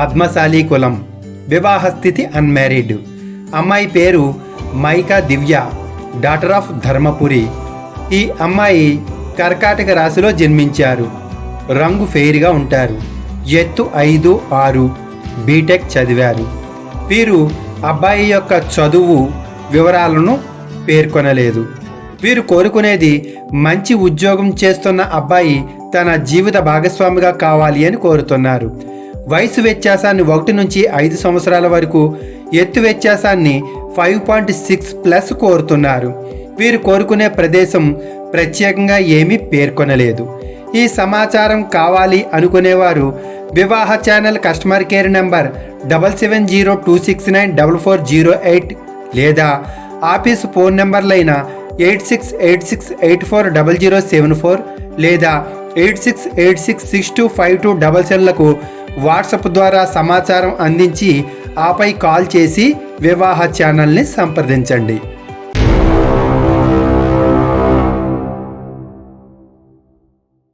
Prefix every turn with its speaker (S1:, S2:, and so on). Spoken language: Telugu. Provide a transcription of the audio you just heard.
S1: పద్మశాలి కులం. వివాహ స్థితి అన్మ్యారీడ్. అమ్మాయి పేరు మైకా దివ్య డాటర్ ఆఫ్ ధర్మపురి. ఈ అమ్మాయి కర్కాటక రాశిలో జన్మించారు. రంగు ఫెయిర్గా ఉంటారు. ఎత్తు ఐదు ఆరు. బీటెక్ చదివారు. వీరు అబ్బాయి యొక్క చదువు వివరాలను పేర్కొనలేదు. వీరు కోరుకునేది మంచి ఉద్యోగం చేస్తున్న అబ్బాయి తన జీవిత భాగస్వామిగా కావాలి అని కోరుతున్నారు. వయసు వ్యత్యాసాన్ని ఒకటి నుంచి ఐదు సంవత్సరాల వరకు ఎత్తు వ్యత్యాసాన్ని ఫైవ్ పాయింట్ సిక్స్ ప్లస్ కోరుతున్నారు. వీరు కోరుకునే ప్రదేశం ప్రత్యేకంగా ఏమీ పేర్కొనలేదు. ఈ సమాచారం కావాలి అనుకునేవారు వివాహ channel customer care number double seven zero two six nine double four zero eight లేదా office phone నెంబర్లైన eight six eight six eight four double zero seven four లేదా eight six eight six six two five two double సెవెన్లకు WhatsApp ద్వారా సమాచారం అందించి ఆపై కాల్ చేసి వివాహ ఛానల్ని సంప్రదించండి.